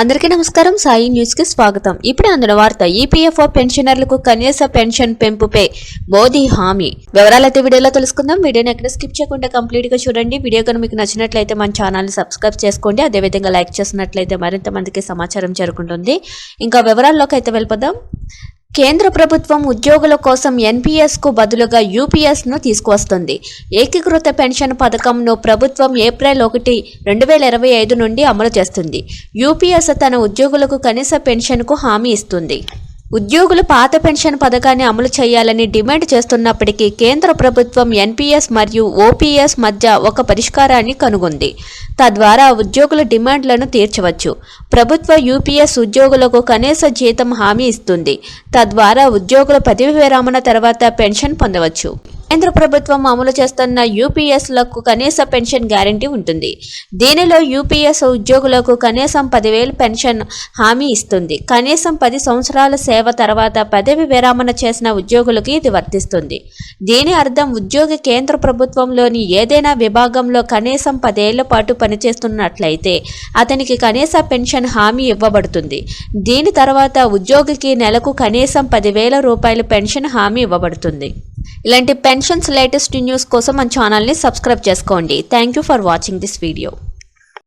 అందరికీ నమస్కారం. సాయి న్యూస్కి స్వాగతం. ఇప్పుడు అందిన వార్త ఈపీఎఫ్ఓ పెన్షనర్లకు కనీస పెన్షన్ పెంపుపై మోదీ హామీ. వివరాలైతే వీడియోలో తెలుసుకుందాం. వీడియోని ఎక్కడ స్కిప్ చేయకుండా కంప్లీట్గా చూడండి. వీడియో కనుక మీకు నచ్చినట్లయితే మన ఛానల్ని సబ్స్క్రైబ్ చేసుకోండి. అదేవిధంగా లైక్ చేసినట్లయితే మరింత మందికి సమాచారం చేరుకుంటుంది. ఇంకా వివరాల్లోకి అయితే వెళ్ళిపోదాం. కేంద్ర ప్రభుత్వం ఉద్యోగుల కోసం ఎన్పిఎస్కు బదులుగా యూపీఎస్ను తీసుకువస్తుంది. ఏకీకృత పెన్షన్ పథకంను ప్రభుత్వం ఏప్రిల్ ఒకటి రెండు వేల ఇరవై ఐదు నుండి అమలు చేస్తుంది. యూపీఎస్ తన ఉద్యోగులకు కనీస పెన్షన్కు హామీ ఇస్తుంది. ఉద్యోగులు పాత పెన్షన్ పథకాన్ని అమలు చేయాలని డిమాండ్ చేస్తున్నప్పటికీ కేంద్ర ప్రభుత్వం ఎన్పిఎస్ మరియు ఓపీఎస్ మధ్య ఒక పరిష్కారాన్ని కనుగొంది. తద్వారా ఉద్యోగుల డిమాండ్లను తీర్చవచ్చు. ప్రభుత్వ యూపీఎస్ ఉద్యోగులకు కనీస జీతం హామీ ఇస్తుంది. తద్వారా ఉద్యోగుల పదవి విరామణ తర్వాత పెన్షన్ పొందవచ్చు. కేంద్ర ప్రభుత్వం అమలు చేస్తున్న యూపీఎస్లకు కనీస పెన్షన్ గ్యారంటీ ఉంటుంది. దీనిలో యూపీఎస్ ఉద్యోగులకు కనీసం పదివేలు పెన్షన్ హామీ ఇస్తుంది. కనీసం పది సంవత్సరాల సేవ తర్వాత పదవి విరామణ చేసిన ఉద్యోగులకు ఇది వర్తిస్తుంది. దీని అర్థం ఉద్యోగి కేంద్ర ప్రభుత్వంలోని ఏదైనా విభాగంలో కనీసం పదేళ్ళ పాటు పనిచేస్తున్నట్లయితే అతనికి కనీస పెన్షన్ హామీ ఇవ్వబడుతుంది. దీని తర్వాత ఉద్యోగికి నెలకు కనీసం పదివేల రూపాయల పెన్షన్ హామీ ఇవ్వబడుతుంది. ఇలాంటి పెన్షన్స్ లేటెస్ట్ న్యూస్ కోసం మన ఛానల్ని సబ్స్క్రైబ్ చేసుకోండి. Thank you for watching this video